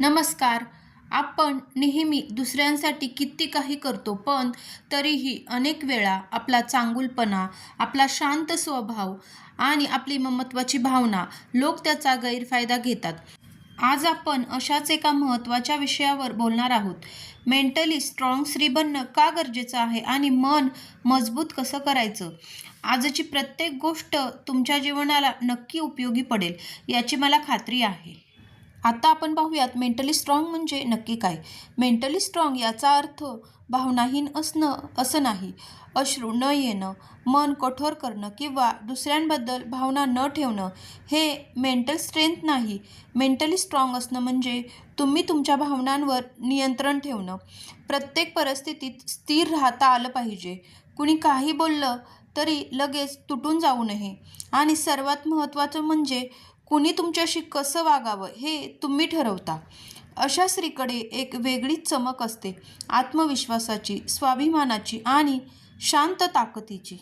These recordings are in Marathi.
नमस्कार. आपण नेहमी दुसऱ्यांसाठी किती काही करतो पण तरीही अनेक वेळा आपला चांगुलपणा आपला शांत स्वभाव आणि आपली ममत्वाची भावना लोक त्याचा गैरफायदा घेतात. आज आपण अशाच एका महत्त्वाच्या विषयावर बोलणार आहोत. मेंटली स्ट्रॉंग स्त्री बनणं का गरजेचं आहे आणि मन मजबूत कसं करायचं? आजची प्रत्येक गोष्ट तुमच्या जीवनाला नक्की उपयोगी पडेल याची मला खात्री आहे. आता आपण पाहूयात मेंटली स्ट्रॉंग म्हणजे नक्की काय? मेंटली स्ट्रॉंग याचा अर्थ भावनाहीन असणं असं नाही. अश्रू न येणं मन कठोर करणं किंवा दुसऱ्यांबद्दल भावना न ठेवणं हे मेंटल स्ट्रेंथ नाही. मेंटली स्ट्रॉंग असणं म्हणजे तुम्ही तुमच्या भावनांवर नियंत्रण ठेवणं. प्रत्येक परिस्थितीत स्थिर राहता आलं पाहिजे. कुणी काही बोललं तरी लगेच तुटून जाऊ नये. आणि सर्वात महत्त्वाचं म्हणजे कुणी तुमच्याशी कसं वागावं हे तुम्ही ठरवता. अशा स्त्रीकडे एक वेगळीच चमक असते आत्मविश्वासाची स्वाभिमानाची आणि शांत ताकदीची.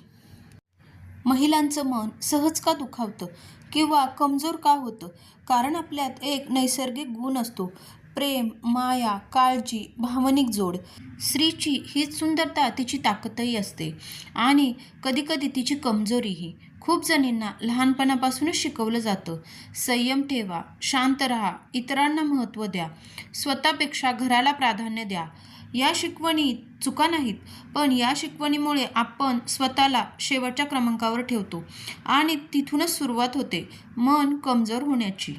महिलांचं मन सहज का दुखावतं किंवा कमजोर का होतं? कारण आपल्यात एक नैसर्गिक गुण असतो. प्रेम माया काळजी भावनिक जोड. स्त्रीची हीच सुंदरता तिची ताकदही असते आणि कधीकधी तिची कमजोरीही. खूप जणींना लहानपणापासूनच शिकवलं जातं. संयम ठेवा शांत राहा इतरांना महत्त्व द्या स्वतःपेक्षा घराला प्राधान्य द्या. या शिकवणी चुका नाहीत पण या शिकवणीमुळे आपण स्वतःला शेवटच्या क्रमांकावर ठेवतो आणि तिथूनच सुरुवात होते मन कमजोर होण्याची.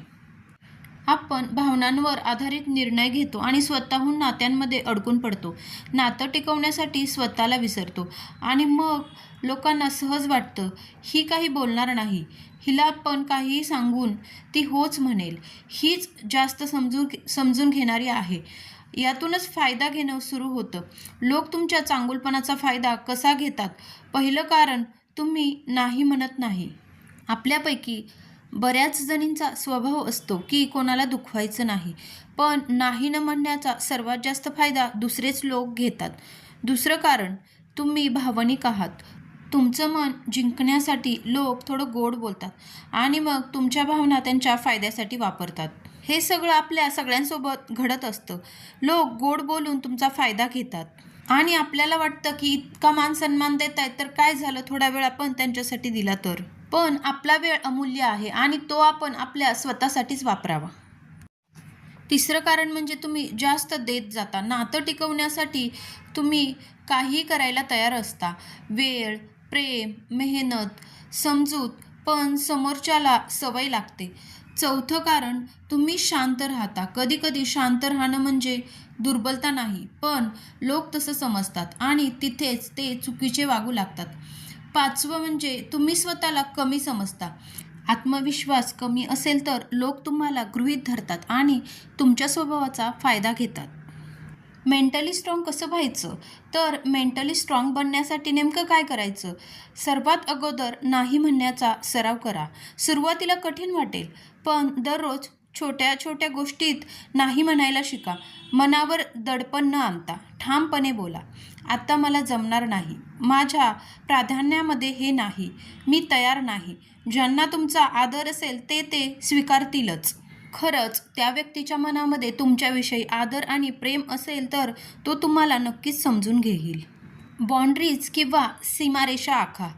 आपण भावनांवर आधारित निर्णय घेतो आणि स्वतःहून नात्यांमध्ये अडकून पडतो. नातं टिकवण्यासाठी स्वतःला विसरतो. आणि मग लोकांना सहज वाटतं ही काही बोलणार नाही. हिला आपण काहीही सांगून ती होच म्हणेल. हीच जास्त समजून समजून घेणारी आहे. यातूनच फायदा घेणं सुरू होतं. लोक तुमच्या चांगुलपणाचा फायदा कसा घेतात? पहिलं कारण तुम्ही नाही म्हणत नाही. आपल्यापैकी बऱ्याच जणींचा स्वभाव असतो की कोणाला दुखवायचं नाही. पण नाही न म्हणण्याचा सर्वात जास्त फायदा दुसरेच लोक घेतात. दुसरं कारण तुम्ही भावनिक आहात. तुमचं मन जिंकण्यासाठी लोक थोडं गोड बोलतात आणि मग तुमच्या भावना त्यांच्या फायद्यासाठी वापरतात. हे सगळं आपल्या सगळ्यांसोबत घडत असतं. लोक गोड बोलून तुमचा फायदा घेतात. आणि आपल्याला वाटतं की इतका मान सन्मान देत आहेत तर काय झालं थोडा वेळ आपण त्यांच्यासाठी दिला तर? पण आपला वेळ अमूल्य आहे आणि तो आपण आपल्या स्वतःसाठीच वापरावा. तिसरं कारण म्हणजे तुम्ही जास्त देत जाता. नातं टिकवण्यासाठी तुम्ही काही करायला तयार असता. वेळ प्रेम मेहनत समजूत पण समोरच्याला सवय लागते. चौथं कारण तुम्ही शांत राहता. कधीकधी शांत राहणं म्हणजे दुर्बलता नाही पण लोक तसं समजतात आणि तिथेच ते चुकीचे वागू लागतात. पाचवं म्हणजे तुम्ही स्वतःला कमी समजता. आत्मविश्वास कमी असेल तर लोक तुम्हाला गृहीत धरतात आणि तुमच्या स्वभावाचा फायदा घेतात. मेंटली स्ट्रॉंग कसं व्हायचं? तर मेंटली स्ट्रॉंग बनण्यासाठी नेमकं काय करायचं? सर्वात अगोदर नाही म्हणण्याचा सराव करा. सुरुवातीला कठीण वाटेल पण दररोज छोट्या छोट्या गोष्टीत नाही म्हणायला शिका. मनावर दडपण न आणता ठामपणे बोला. आत्ता मला जमणार नाही. माझ्या प्राधान्यामध्ये हे नाही. मी तयार नाही. ज्यांना तुमचा आदर असेल ते ते स्वीकारतीलच. खरंच त्या व्यक्तीच्या मनामध्ये तुमच्याविषयी आदर आणि प्रेम असेल तर तो तुम्हाला नक्कीच समजून घेईल. बाँड्रीज किंवा सीमारेषा आखा.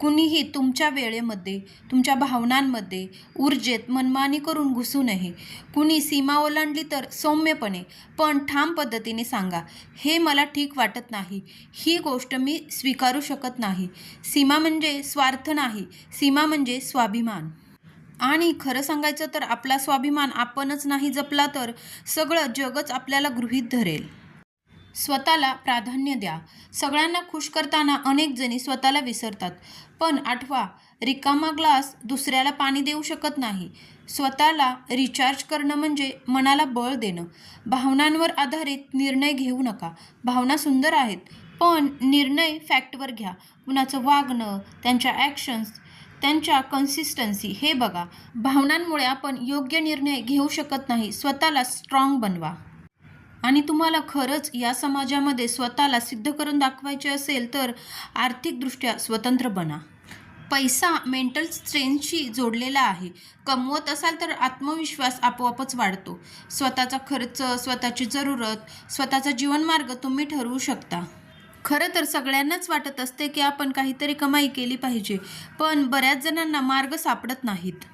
कुणीही तुमच्या वेळेमध्ये तुमच्या भावनांमध्ये ऊर्जेत मनमानी करून घुसू नये. कुणी सीमा ओलांडली तर सौम्यपणे पण ठाम पद्धतीने सांगा हे मला ठीक वाटत नाही. ही गोष्ट मी स्वीकारू शकत नाही. सीमा म्हणजे स्वार्थ नाही. सीमा म्हणजे स्वाभिमान. आणि खरं सांगायचं तर आपला स्वाभिमान आपणच नाही जपला तर सगळं जगच आपल्याला गृहीत धरेल. स्वतःला प्राधान्य द्या. सगळ्यांना खुश करताना अनेक जणी स्वतःला विसरतात. पण आठवा रिकामा ग्लास दुसऱ्याला पाणी देऊ शकत नाही. स्वतःला रिचार्ज करणं म्हणजे मनाला बळ देणं. भावनांवर आधारित निर्णय घेऊ नका. भावना सुंदर आहेत पण निर्णय फॅक्टवर घ्या. कुणाचं वागणं त्यांच्या ॲक्शन्स त्यांच्या कन्सिस्टन्सी हे बघा. भावनांमुळे आपण योग्य निर्णय घेऊ शकत नाही. स्वतःला स्ट्रॉंग बनवा. आणि तुम्हाला खरंच या समाजामध्ये स्वतःला सिद्ध करून दाखवायचे असेल तर आर्थिकदृष्ट्या स्वतंत्र बना. पैसा मेंटल स्ट्रेंथशी जोडलेला आहे. कमवत असाल तर आत्मविश्वास आपोआपच वाढतो. स्वतःचा खर्च स्वतःची जरूरत स्वतःचा जीवनमार्ग तुम्ही ठरवू शकता. खरं तर सगळ्यांनाच वाटत असते की आपण काहीतरी कमाई केली पाहिजे पण बऱ्याच जणांना मार्ग सापडत नाहीत.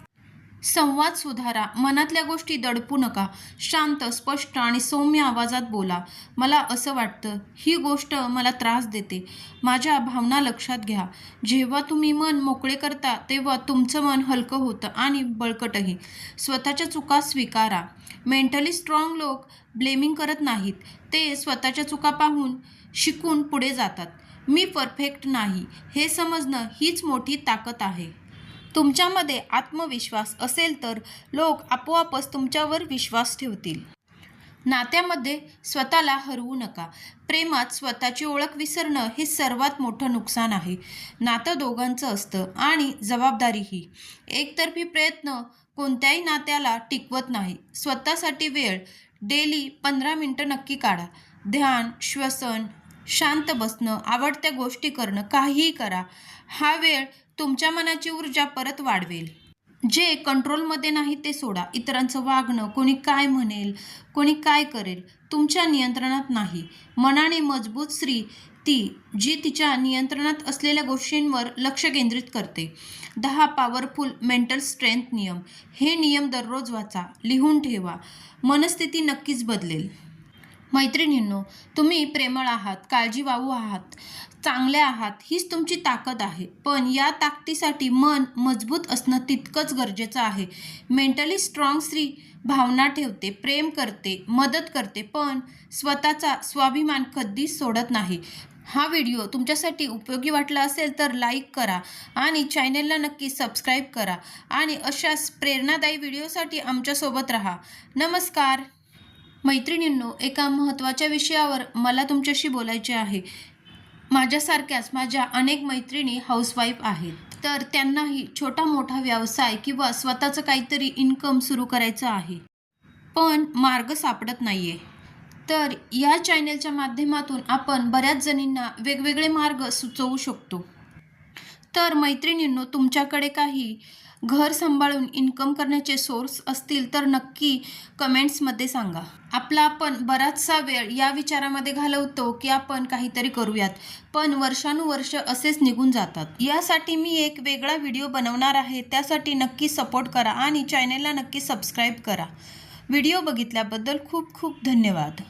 संवाद सुधारा मनातल्या गोष्टी दडपू नका. शांत स्पष्ट आणि सौम्य आवाजात बोला. मला असं वाटतं ही गोष्ट मला त्रास देते. माझ्या भावना लक्षात घ्या. जेव्हा तुम्ही मन मोकळे करता तेव्हा तुमचं मन हलकं होतं आणि बळकटही. स्वतःच्या चुका स्वीकारा. मेंटली स्ट्रॉंग लोक ब्लेमिंग करत नाहीत. ते स्वतःच्या चुका पाहून शिकून पुढे जातात. मी परफेक्ट नाही. हे समजणं हीच मोठी ताकद आहे. तुमच्यामध्ये आत्मविश्वास असेल तर लोक आपोआपच तुमच्यावर विश्वास ठेवतील. नात्यामध्ये स्वतःला हरवू नका. प्रेमात स्वतःची ओळख विसरणं हे सर्वात मोठं नुकसान आहे. नातं दोघांचं असतं आणि जबाबदारीही एकतर्फी प्रयत्न कोणत्याही नात्याला टिकवत नाही. स्वतःसाठी वेळ डेली पंधरा मिनटं नक्की काढा. ध्यान श्वसन शांत बसणं आवडत्या गोष्टी करणं काहीही करा. हा वेळ तुमच्या मनाची ऊर्जा परत वाढवेल. जे कंट्रोलमध्ये नाही ते सोडा. इतरांचं वागणं कोणी काय म्हणेल कोणी काय करेल तुमच्या नियंत्रणात नाही. मनाने मजबूत स्त्री ती जी तिच्या नियंत्रणात असलेल्या गोष्टींवर लक्ष केंद्रित करते. दहा पॉवरफुल मेंटल स्ट्रेंथ नियम. हे नियम दररोज वाचा लिहून ठेवा. मनस्थिती नक्कीच बदलेल. मैत्रिणींनो तुम्ही प्रेमळ आहात काळजीवाहू आहात चांगले आहात हीच तुमची ताकद आहे. पण या ताकदीसाठी मन मजबूत असणं तितकंच गरजेचं आहे. मेंटली स्ट्रॉंग स्त्री भावना ठेवते प्रेम करते मदत करते पण स्वतःचा स्वाभिमान कधीच सोडत नाही. हा व्हिडिओ तुमच्यासाठी उपयोगी वाटला असेल तर लाईक करा आणि चॅनेलला नक्की सबस्क्राईब करा आणि अशाच प्रेरणादायी व्हिडिओसाठी आमच्यासोबत राहा. नमस्कार! मैत्रिणींनो एका महत्त्वाच्या विषयावर मला तुमच्याशी बोलायचे आहे. माझ्यासारख्याच माझ्या अनेक मैत्रिणी हाऊसवाईफ आहेत. तर त्यांनाही छोटा मोठा व्यवसाय किंवा स्वतःचं काहीतरी इन्कम सुरू करायचं आहे. पण मार्ग सापडत नाही आहे तर या चॅनेलच्या माध्यमातून आपण बऱ्याच जणींना वेगवेगळे मार्ग सुचवू शकतो. तर मैत्रिणींनो तुमच्याकडे काही घर सांभाळून इन्कम करण्याचे सोर्स असतील तर नक्की कमेंट्समध्ये सांगा. आपला आपण बराचसा वेळ या विचारामध्ये घालवतो की आपण काहीतरी करूयात पण वर्षानुवर्ष असेच निघून जातात. यासाठी मी एक वेगळा व्हिडिओ बनवणार आहे त्यासाठी नक्की सपोर्ट करा आणि चॅनेलला नक्की सबस्क्राईब करा. व्हिडिओ बघितल्याबद्दल खूप खूप धन्यवाद.